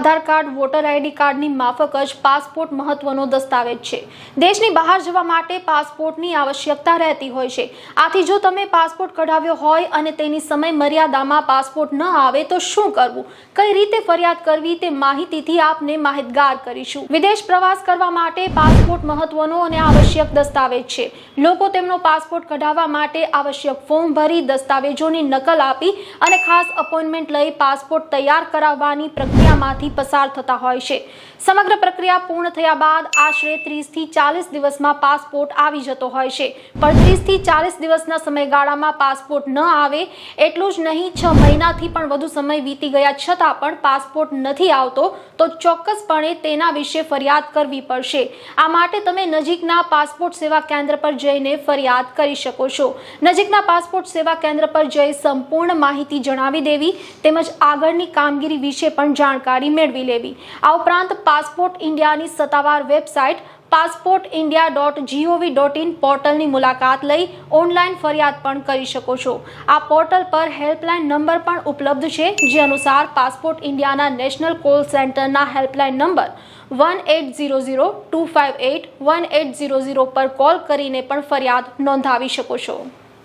આધાર card, voter ID કાર્ડની માફક જ પાસપોર્ટ મહત્વનો દસ્તાવેજ છે. દેશની બહાર જવા માટે પાસપોર્ટની આવશ્યકતા રહેતી હોય છે. આથી જો તમે પાસપોર્ટ કઢાવ્યો હોય અને તેની સમય મર્યાદામાં પાસપોર્ટ ન આવે તો શું કરવું? કઈ રીતે ફરિયાદ કરવી તે માહિતીથી આપને માહિતગાર કરીશું. વિદેશ પ્રવાસ કરવા માટે પાસપોર્ટ મહત્વનો અને આવશ્યક દસ્તાવેજ છે. લોકો તેમનો પાસપોર્ટ કઢાવવા માટે આવશ્યક ફોર્મ ભરી, દસ્તાવેજોની નકલ આપી અને ખાસ અપોઇન્ટમેન્ટ લઈ પાસપોર્ટ તૈયાર કરાવવાની પ્રક્રિયામાંથી પસાર થતા હોય છે. સમગ્ર પ્રક્રિયા પૂર્ણ થયા બાદ આશરે ત્રીસથી ચાલીસ દિવસમાં પાસપોર્ટ આવી જતો હોય છે. પણ ત્રીસથી ચાલીસ દિવસના સમયગાળામાં પાસપોર્ટ ન આવે એટલું જ નહીં, છ મહિનાથી પણ વધુ સમય વીતી ગયા છતાં પણ પાસપોર્ટ નથી આવતો, તો ચોક્કસપણે તેના વિશે ફરિયાદ કરવી પડશે. આ માટે તમે નજીકના પાસપોર્ટ સેવા કેન્દ્ર પર જઈને ફરિયાદ કરી શકો છો. નજીકના પાસપોર્ટ સેવા કેન્દ્ર પર જઈ સંપૂર્ણ માહિતી જણાવી દેવી તેમજ આગળની કામગીરી વિશે પણ જાણકારી મેળવી લેવી. આ ઉપરાંત પાસપોર્ટ ઇન્ડિયાની સત્તાવાર website passport India dot GOV dot in પોર્ટલની મુલાકાત લઈ ઓનલાઈન ફરિયાદ પણ કરી શકો છો. આ પોર્ટલ પર હેલ્પલાઇન નંબર પણ ઉપલબ્ધ છે, જે અનુસાર પાસપોર્ટ ઇન્ડિયાના નેશનલ કોલ સેન્ટરના helpline number one eight zero zero two five eight one eight zero zero પર કોલ કરીને પણ ફરિયાદ નોંધાવી શકો છો.